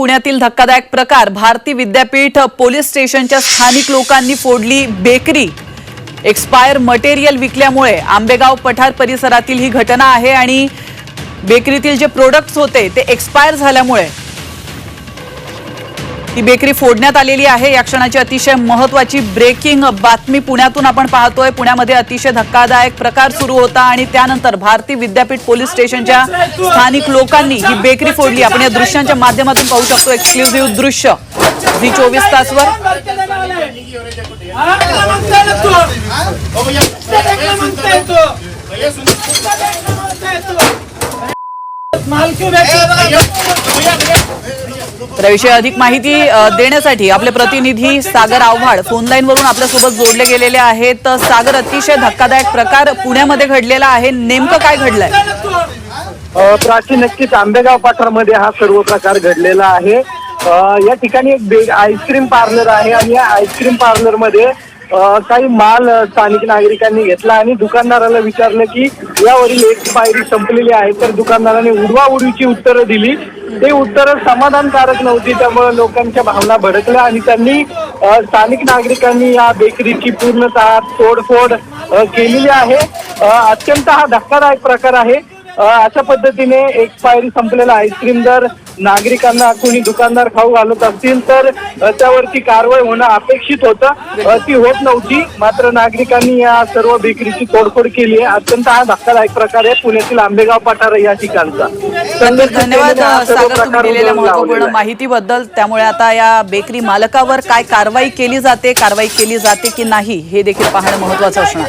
पुण्यातील धक्कादायक प्रकार. भारती विद्यापीठ पोलीस स्टेशनच्या स्थानिक लोकांनी फोडली बेकरी. एक्सपायर मटेरियल विकल्यामुळे आंबेगाव पठार परिसरातील ही घटना आहे आणि बेकरीतील जे प्रोडक्ट्स होते ते एक्सपायर झाल्यामुळे ही बेकरी फोडण्यात आलेली आहे. या क्षणाची अतिशय महत्वाची ब्रेकिंग बातमी पुण्यातून आपण पाहतोय. पुण्यामध्ये अतिशय धक्कादायक प्रकार सुरू होता आणि त्यानंतर भारती विद्यापीठ पोलीस स्टेशनच्या स्थानिक लोकांनी ही बेकरी फोडली. आपण या दृश्यांच्या माध्यमातून पाहू शकतो एक्सक्लुझिव्ह दृश्य. झी चोवीस तासवर. तर याविषयी अधिक माहिती देण्यासाठी आपले प्रतिनिधी सागर आव्हाड फोन लाईन वरून आपल्यासोबत जोडले गेलेले आहेत. तर सागर अतिशय धक्कादायक प्रकार पुण्यामध्ये घडलेला आहे. नेमकं काय घडलंय? प्राची नक्कीच आंबेगाव पाठारमध्ये हा सर्व प्रकार घडलेला आहे. या ठिकाणी एक आईस्क्रीम पार्लर आहे आणि या आईस्क्रीम पार्लरमध्ये काही माल स्थानिक नागरिकांनी घेतला आणि दुकानदाराला विचारलं की यावरील एक पायरी संपलेली आहे. तर दुकानदाराने उडवा उडवीची उत्तरं दिली. ते उत्तरं समाधानकारक नव्हती त्यामुळे लोकांच्या भावना भडकल्या आणि त्यांनी स्थानिक नागरिकांनी या बेकरीची पूर्णतः तोडफोड केलेली आहे. अत्यंत हा धक्कादायक प्रकार आहे. अशा पद्धतीने एक्सपायरी संपलेला. आईस्क्रीम जर नागरिकांना कोणी दुकानदार खाऊ घालत असतील तर त्यावरती कारवाई होणं अपेक्षित होतं. ती होत नव्हती. मात्र नागरिकांनी या सर्व बेकरीची तोडफोड केली आहे. अत्यंत हा धक्कादायक प्रकार आहे. पुण्यातील आंबेगाव पठार या ठिकाणचा. धन्यवाद हा सागर तुम्ही दिलेल्या महत्त्वपूर्ण. माहितीबद्दल. त्यामुळे आता या बेकरी मालकावर काय कारवाई केली जाते कारवाई केली जाते की नाही हे देखील पाहणं महत्वाचं असणार.